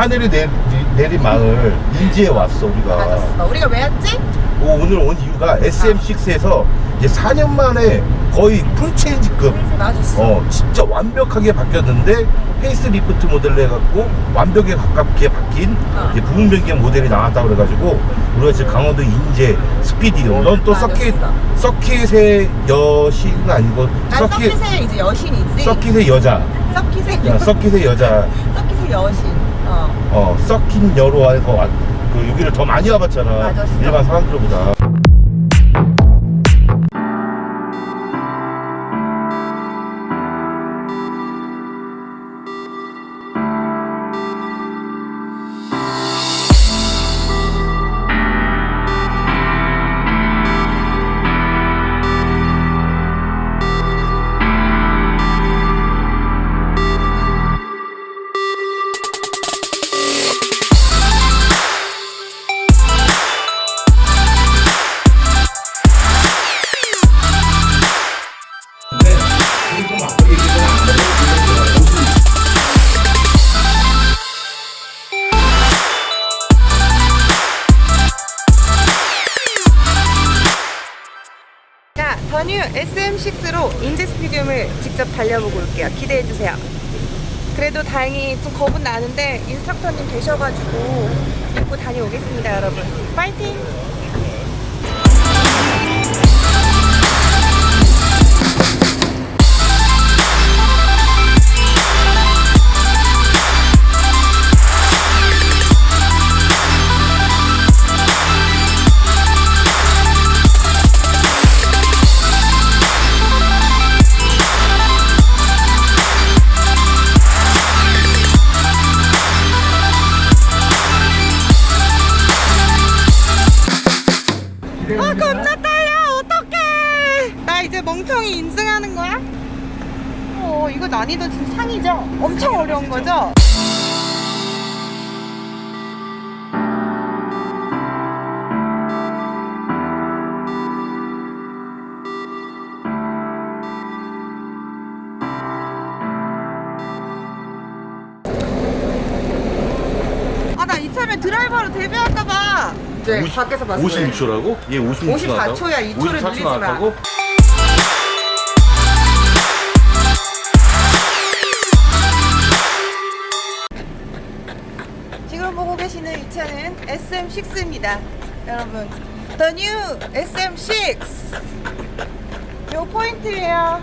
하늘이 내, 내린 마을 인제에 왔어 우리가. 맞았어. 우리가 왜 왔지? 오, 오늘 온 이유가 SM6에서 이제 4년 만에 거의 풀체인지급 맞았어. 어 진짜 완벽하게 바뀌었는데 페이스리프트 모델로 해갖고 완벽에 가깝게 바뀐 어. 이제 부분 변경 모델이 나왔다 그래가지고 우리가 지금 강원도 인제 스피디움 넌또 맞았어. 서킷 서킷의 여신은 아니고 난 서킷의 이제 여신이지. 서킷의 여자 서킷의 야, 서킷의 여자 서킷의 여신. 어. 어 서킷 여로 해서 왔- 그 여기를 더 많이 와봤잖아 맞았어. 일반 사람들보다 자, 더뉴 SM6로 인제 스피디움을 직접 달려보고 올게요. 기대해주세요. 그래도 다행히 좀 겁은 나는데 인스트럭터님 계셔가지고 믿고 다녀오겠습니다, 여러분. 파이팅! 아, 겁나 떨려! 어떡해! 나 이제 멍청이 인증하는 거야? 어, 이거 난이도 지금 상이죠? 엄청 어려운 거죠? 아, 나 이참에 드라이버로 데뷔할까봐! 네, 밖에서 봤어요. 56초라고? 얘 56초 54초 야, 2초를 늘리지 마. 나왔다고? 지금 보고 계시는 이 차는 SM6입니다. 여러분, The New SM6. 요 포인트예요.